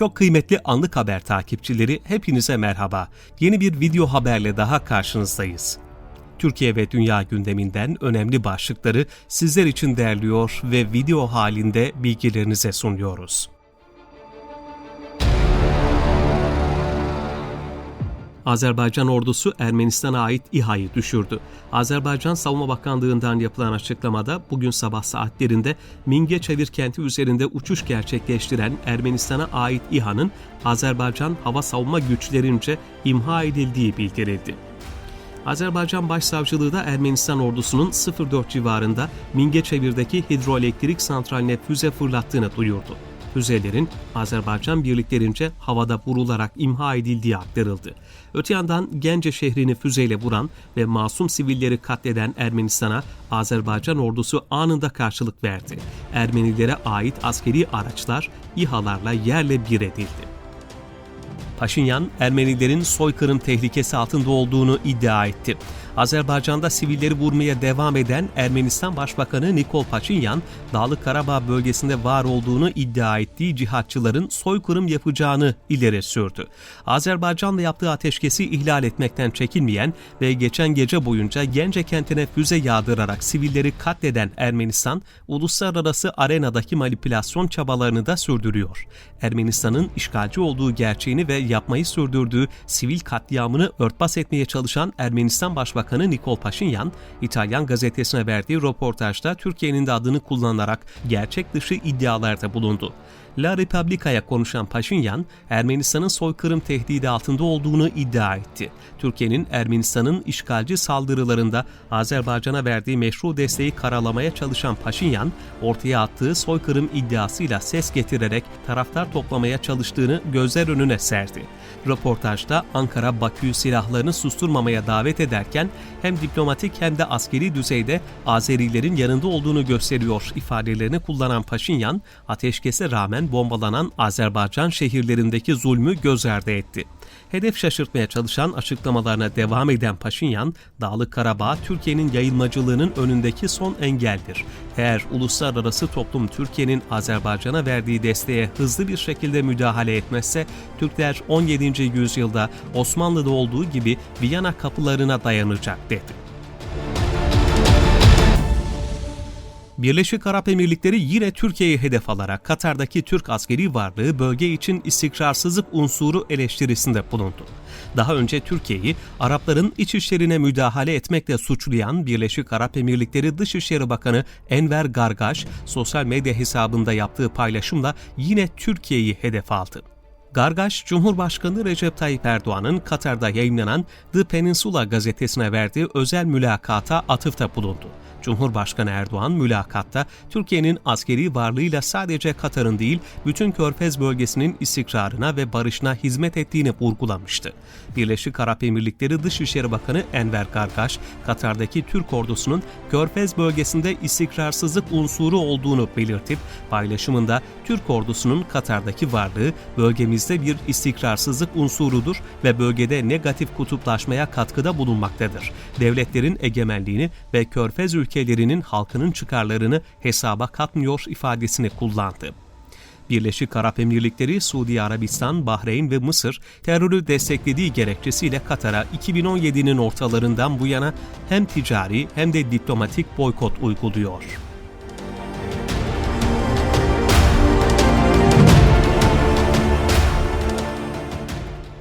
Çok kıymetli anlık haber takipçileri hepinize merhaba. Yeni bir video haberle daha karşınızdayız. Türkiye ve dünya gündeminden önemli başlıkları sizler için derliyor ve video halinde bilgilerinize sunuyoruz. Azerbaycan ordusu Ermenistan'a ait İHA'yı düşürdü. Azerbaycan Savunma Bakanlığı'ndan yapılan açıklamada bugün sabah saatlerinde Mingeçevir kenti üzerinde uçuş gerçekleştiren Ermenistan'a ait İHA'nın Azerbaycan hava savunma güçlerince imha edildiği bildirildi. Azerbaycan Başsavcılığı da Ermenistan ordusunun 04 civarında Mingeçevir'deki hidroelektrik santraline füze fırlattığını duyurdu. Füzelerin Azerbaycan birliklerince havada vurularak imha edildiği aktarıldı. Öte yandan Gence şehrini füzeyle vuran ve masum sivilleri katleden Ermenistan'a Azerbaycan ordusu anında karşılık verdi. Ermenilere ait askeri araçlar İHA'larla yerle bir edildi. Paşinyan, Ermenilerin soykırım tehlikesi altında olduğunu iddia etti. Azerbaycan'da sivilleri vurmaya devam eden Ermenistan Başbakanı Nikol Paşinyan, Dağlık Karabağ bölgesinde var olduğunu iddia ettiği cihatçıların soykırım yapacağını ileri sürdü. Azerbaycan'la yaptığı ateşkesi ihlal etmekten çekinmeyen ve geçen gece boyunca Gence kentine füze yağdırarak sivilleri katleden Ermenistan, uluslararası arenadaki manipülasyon çabalarını da sürdürüyor. Ermenistan'ın işgalci olduğu gerçeğini ve yapmayı sürdürdüğü sivil katliamını örtbas etmeye çalışan Ermenistan Başbakanı Nikol Paşinyan, İtalyan gazetesine verdiği röportajda Türkiye'nin de adını kullanarak gerçek dışı iddialarda bulundu. La Republica'ya konuşan Paşinyan, Ermenistan'ın soykırım tehdidi altında olduğunu iddia etti. Türkiye'nin Ermenistan'ın işgalci saldırılarında Azerbaycan'a verdiği meşru desteği karalamaya çalışan Paşinyan, ortaya attığı soykırım iddiasıyla ses getirerek taraftar toplamaya çalıştığını gözler önüne serdi. Röportajda Ankara Bakü'yü silahlarını susturmamaya davet ederken hem diplomatik hem de askeri düzeyde Azerilerin yanında olduğunu gösteriyor ifadelerini kullanan Paşinyan, ateşkese rağmen bombalanan Azerbaycan şehirlerindeki zulmü göz ardı etti. Hedef şaşırtmaya çalışan açıklamalarına devam eden Paşinyan, Dağlık Karabağ Türkiye'nin yayılmacılığının önündeki son engeldir. Eğer uluslararası toplum Türkiye'nin Azerbaycan'a verdiği desteğe hızlı bir şekilde müdahale etmezse, Türkler 17. yüzyılda Osmanlı'da olduğu gibi Viyana kapılarına dayanacak dedi. Birleşik Arap Emirlikleri yine Türkiye'yi hedef alarak Katar'daki Türk askeri varlığı bölge için istikrarsızlık unsuru eleştirisinde bulundu. Daha önce Türkiye'yi Arapların iç işlerine müdahale etmekle suçlayan Birleşik Arap Emirlikleri Dışişleri Bakanı Enver Gargaş, sosyal medya hesabında yaptığı paylaşımla yine Türkiye'yi hedef aldı. Gargaş, Cumhurbaşkanı Recep Tayyip Erdoğan'ın Katar'da yayınlanan The Peninsula gazetesine verdiği özel mülakata atıfta bulundu. Cumhurbaşkanı Erdoğan mülakatta Türkiye'nin askeri varlığıyla sadece Katar'ın değil, bütün Körfez bölgesinin istikrarına ve barışına hizmet ettiğini vurgulamıştı. Birleşik Arap Emirlikleri Dışişleri Bakanı Enver Gargaş, Katar'daki Türk ordusunun Körfez bölgesinde istikrarsızlık unsuru olduğunu belirtip, paylaşımında Türk ordusunun Katar'daki varlığı bölgemizde bir istikrarsızlık unsurudur ve bölgede negatif kutuplaşmaya katkıda bulunmaktadır. Devletlerin egemenliğini ve Körfez ülkelerinin ülkelerinin halkının çıkarlarını hesaba katmıyor ifadesini kullandı. Birleşik Arap Emirlikleri, Suudi Arabistan, Bahreyn ve Mısır terörü desteklediği gerekçesiyle Katar'a 2017'nin ortalarından bu yana hem ticari hem de diplomatik boykot uyguluyor.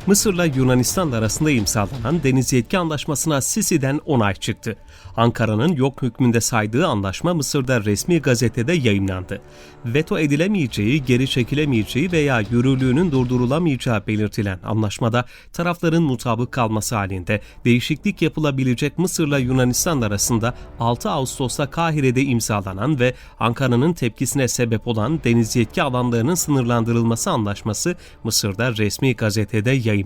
Mısır'la Yunanistan arasında imzalanan deniz yetki anlaşmasına Sisi'den onay çıktı. Ankara'nın yok hükmünde saydığı anlaşma Mısır'da resmi gazetede yayınlandı. Veto edilemeyeceği, geri çekilemeyeceği veya yürürlüğünün durdurulamayacağı belirtilen anlaşmada tarafların mutabık kalması halinde değişiklik yapılabilecek Mısır'la Yunanistan arasında 6 Ağustos'ta Kahire'de imzalanan ve Ankara'nın tepkisine sebep olan deniz yetki alanlarının sınırlandırılması anlaşması Mısır'da resmi gazetede yayınlandı.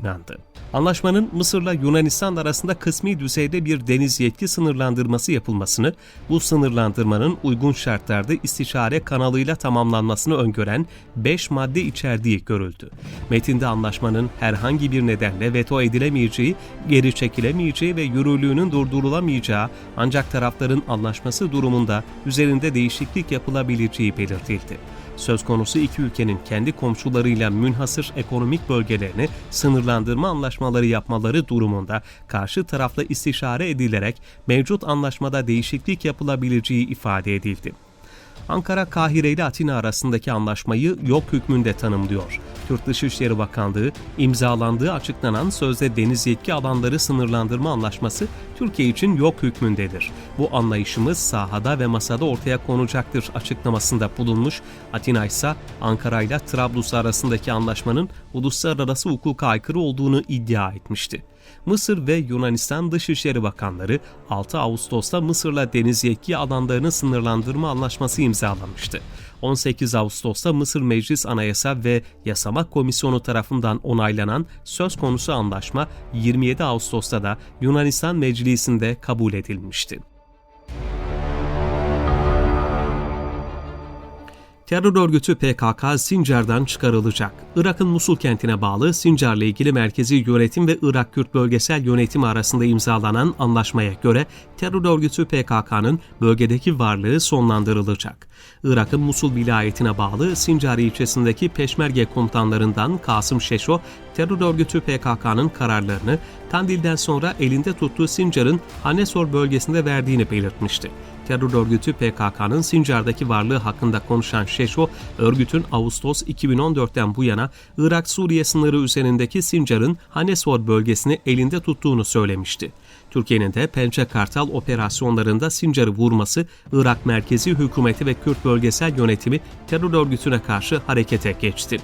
Anlaşmanın Mısır'la Yunanistan arasında kısmi düzeyde bir deniz yetki sınırlandırması yapılmasını, bu sınırlandırmanın uygun şartlarda istişare kanalıyla tamamlanmasını öngören 5 madde içerdiği görüldü. Metinde anlaşmanın herhangi bir nedenle veto edilemeyeceği, geri çekilemeyeceği ve yürürlüğünün durdurulamayacağı ancak tarafların anlaşması durumunda üzerinde değişiklik yapılabileceği belirtildi. Söz konusu iki ülkenin kendi komşularıyla münhasır ekonomik bölgelerini sınırlandırma anlaşmaları yapmaları durumunda karşı tarafla istişare edilerek mevcut anlaşmada değişiklik yapılabileceği ifade edildi. Ankara, Kahire ile Atina arasındaki anlaşmayı yok hükmünde tanımlıyor. Türk Dışişleri Bakanlığı, imzalandığı açıklanan sözde deniz yetki alanları sınırlandırma anlaşması Türkiye için yok hükmündedir. Bu anlayışımız sahada ve masada ortaya konacaktır açıklamasında bulunmuş. Atina ise Ankara ile Trablus arasındaki anlaşmanın uluslararası hukuka aykırı olduğunu iddia etmişti. Mısır ve Yunanistan Dışişleri Bakanları 6 Ağustos'ta Mısır'la deniz yetki alanlarını sınırlandırma anlaşması imzalamıştı. 18 Ağustos'ta Mısır Meclis Anayasa ve Yasama Komisyonu tarafından onaylanan söz konusu anlaşma 27 Ağustos'ta da Yunanistan Meclisi'nde kabul edilmişti. Terör örgütü PKK Sincar'dan çıkarılacak. Irak'ın Musul kentine bağlı Sincar'la ilgili merkezi yönetim ve Irak Kürt bölgesel yönetimi arasında imzalanan anlaşmaya göre terör örgütü PKK'nın bölgedeki varlığı sonlandırılacak. Irak'ın Musul vilayetine bağlı Sincar ilçesindeki peşmerge komutanlarından Kasım Şeşo, terör örgütü PKK'nın kararlarını Kandil'den sonra elinde tuttuğu Sincar'ın Hanesor bölgesinde verdiğini belirtmişti terör örgütü PKK'nın Sincar'daki varlığı hakkında konuşan Şeşo, örgütün Ağustos 2014'ten bu yana Irak-Suriye sınırı üzerindeki Sincar'ın Hanesor bölgesini elinde tuttuğunu söylemişti. Türkiye'nin de Pençe Kartal operasyonlarında Sincar'ı vurması, Irak merkezi hükümeti ve Kürt bölgesel yönetimi terör örgütüne karşı harekete geçti.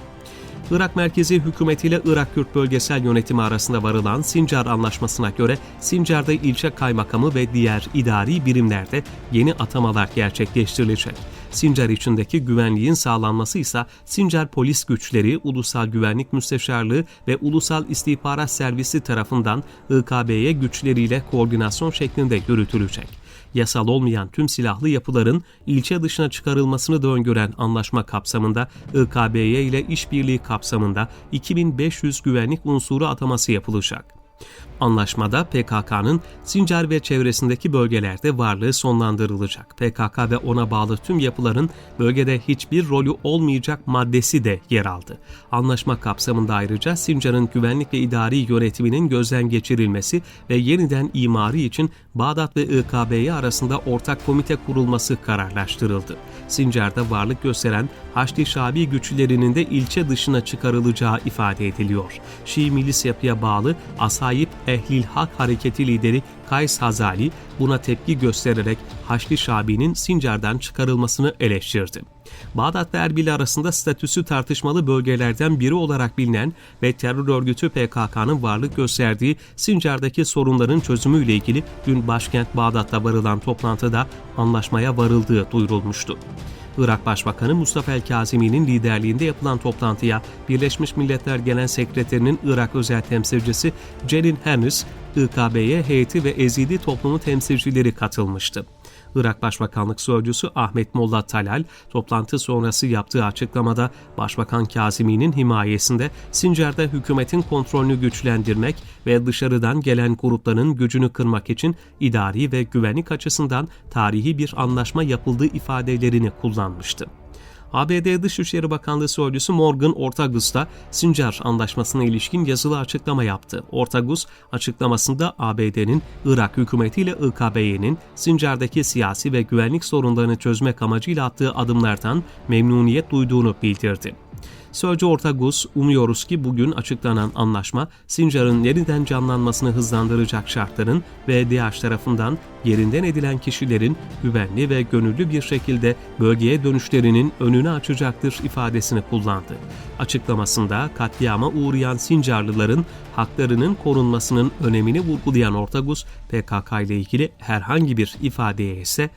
Irak merkezi hükümetiyle Irak Kürt bölgesel yönetimi arasında varılan Sincar Anlaşması'na göre Sincar'da ilçe kaymakamı ve diğer idari birimlerde yeni atamalar gerçekleştirilecek. Sincar içindeki güvenliğin sağlanması ise Sincar Polis Güçleri, Ulusal Güvenlik Müsteşarlığı ve Ulusal İstihbarat Servisi tarafından IKB'ye güçleriyle koordinasyon şeklinde yürütülecek yasal olmayan tüm silahlı yapıların ilçe dışına çıkarılmasını da öngören anlaşma kapsamında IKBY ile işbirliği kapsamında 2500 güvenlik unsuru ataması yapılacak. Anlaşmada PKK'nın Sincar ve çevresindeki bölgelerde varlığı sonlandırılacak. PKK ve ona bağlı tüm yapıların bölgede hiçbir rolü olmayacak maddesi de yer aldı. Anlaşma kapsamında ayrıca Sincar'ın güvenlik ve idari yönetiminin gözden geçirilmesi ve yeniden imarı için Bağdat ve IKB'ye arasında ortak komite kurulması kararlaştırıldı. Sincar'da varlık gösteren Haçlı Şabi güçlerinin de ilçe dışına çıkarılacağı ifade ediliyor. Şii milis yapıya bağlı Asayip Ehlil Hak Hareketi lideri Kays Hazali buna tepki göstererek Haçlı Şabi'nin Sincar'dan çıkarılmasını eleştirdi. Bağdat ve Erbil arasında statüsü tartışmalı bölgelerden biri olarak bilinen ve terör örgütü PKK'nın varlık gösterdiği Sincar'daki sorunların çözümüyle ilgili dün başkent Bağdat'ta varılan toplantıda anlaşmaya varıldığı duyurulmuştu. Irak Başbakanı Mustafa El Kazimi'nin liderliğinde yapılan toplantıya Birleşmiş Milletler Genel Sekreterinin Irak özel temsilcisi Celin Hennis, IKB'ye heyeti ve Ezidi toplumu temsilcileri katılmıştı. Irak Başbakanlık Sözcüsü Ahmet Molla Talal, toplantı sonrası yaptığı açıklamada Başbakan Kazimi'nin himayesinde Sincar'da hükümetin kontrolünü güçlendirmek ve dışarıdan gelen grupların gücünü kırmak için idari ve güvenlik açısından tarihi bir anlaşma yapıldığı ifadelerini kullanmıştı. ABD Dışişleri Bakanlığı Sözcüsü Morgan Ortagus da Sincar Anlaşması'na ilişkin yazılı açıklama yaptı. Ortagus açıklamasında ABD'nin Irak hükümetiyle IKB'nin Sincar'daki siyasi ve güvenlik sorunlarını çözmek amacıyla attığı adımlardan memnuniyet duyduğunu bildirdi. Sözcü Ortagus, umuyoruz ki bugün açıklanan anlaşma Sincar'ın yeniden canlanmasını hızlandıracak şartların ve DH tarafından yerinden edilen kişilerin güvenli ve gönüllü bir şekilde bölgeye dönüşlerinin önünü açacaktır ifadesini kullandı. Açıklamasında katliama uğrayan Sincarlıların haklarının korunmasının önemini vurgulayan Ortagus, PKK ile ilgili herhangi bir ifadeye ise